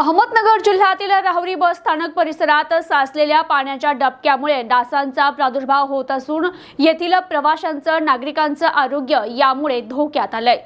अहमदनगर जिल्ह्यातील राहुरी बस स्थानक परिसरात साचलेल्या पाण्याच्या डबक्यामुळे डासांचा प्रादुर्भाव होत असून येथील प्रवाशांचं नागरिकांचं आरोग्य यामुळे धोक्यात आलंय.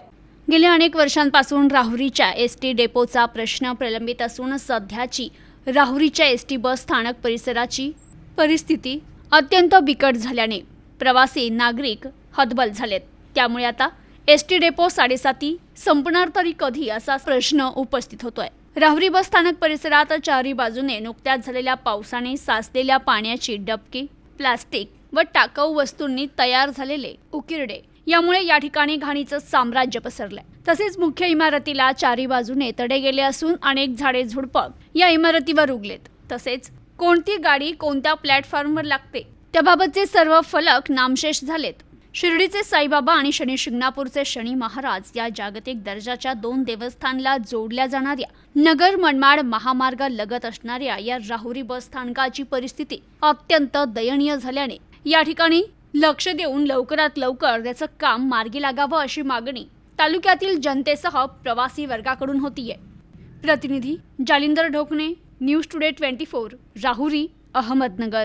गेल्या अनेक वर्षांपासून राहुरीच्या एस टी डेपोचा प्रश्न प्रलंबित असून सध्याची राहुरीच्या एस टी बस स्थानक परिसराची परिस्थिती अत्यंत बिकट झाल्याने प्रवासी नागरिक हतबल झालेत. त्यामुळे आता एस टी डेपो साडेसाती संपणार तरी कधी असा प्रश्न उपस्थित होतोय. राहुरी बस स्थानक परिसरात चारही बाजूने नुकत्याच झालेल्या पावसाने साचलेल्या पाण्याची डबकी प्लास्टिक व टाकाऊ वस्तूंनी तयार झालेले उकिरडे. यामुळे या ठिकाणी घाणीचं साम्राज्य पसरलंय. तसेच मुख्य इमारतीला चारी बाजूने तडे गेले असून अनेक झाडे झुडपं या इमारतीवर उगलेत. तसेच कोणती गाडी कोणत्या प्लॅटफॉर्मवर लागते? त्याबाबतचे सर्व फलक नामशेष झालेत. शिर्डीचे साईबाबा आणि शनी शिंगणापूरचे शनी महाराज या जागतिक दर्जाच्या दोन देवस्थानला जोडल्या जाणाऱ्या नगर मनमाड महामार्ग लगत असणाऱ्या या राहुरी बस स्थानकाची परिस्थिती अत्यंत दयनीय झाल्याने या ठिकाणी लक्ष देऊन लवकरात लवकर त्याचं काम मार्गी लागावं अशी मागणी तालुक्यातील जनतेसह प्रवासी वर्गाकडून होतीये. प्रतिनिधी Jalindar Dhokane news today twenty four Rahuri Ahmednagar.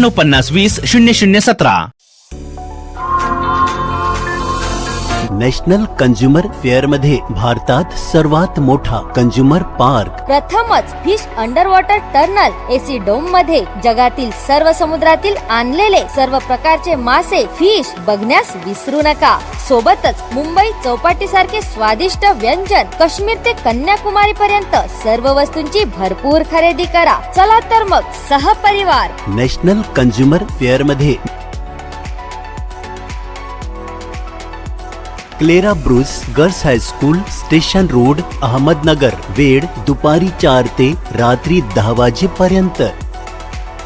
पन्नास वीस शून्य शून्य सतरा. नॅशनल कंझ्युमर फेअरमध्ये भारतात सर्वात मोठा कंझ्युमर पार्क. प्रथमच fish under water tunnel AC डोममध्ये जगातील सर्व समुद्रातील आणलेले सर्व प्रकारचे मासे फिश बघण्यास विसरू नका. सोबतच मुंबई चौपाटी सारखे स्वादिष्ट व्यंजन काश्मीर ते कन्याकुमारी पर्यंत सर्व वस्तूंची भरपूर खरेदी करा. चला तर मग सहपरिवार. National consumer फेअरमध्ये Clara Bruce girls high school station road Ahmednagar वेळ दुपारी चार ते रात्री दहा वाजेपर्यंत.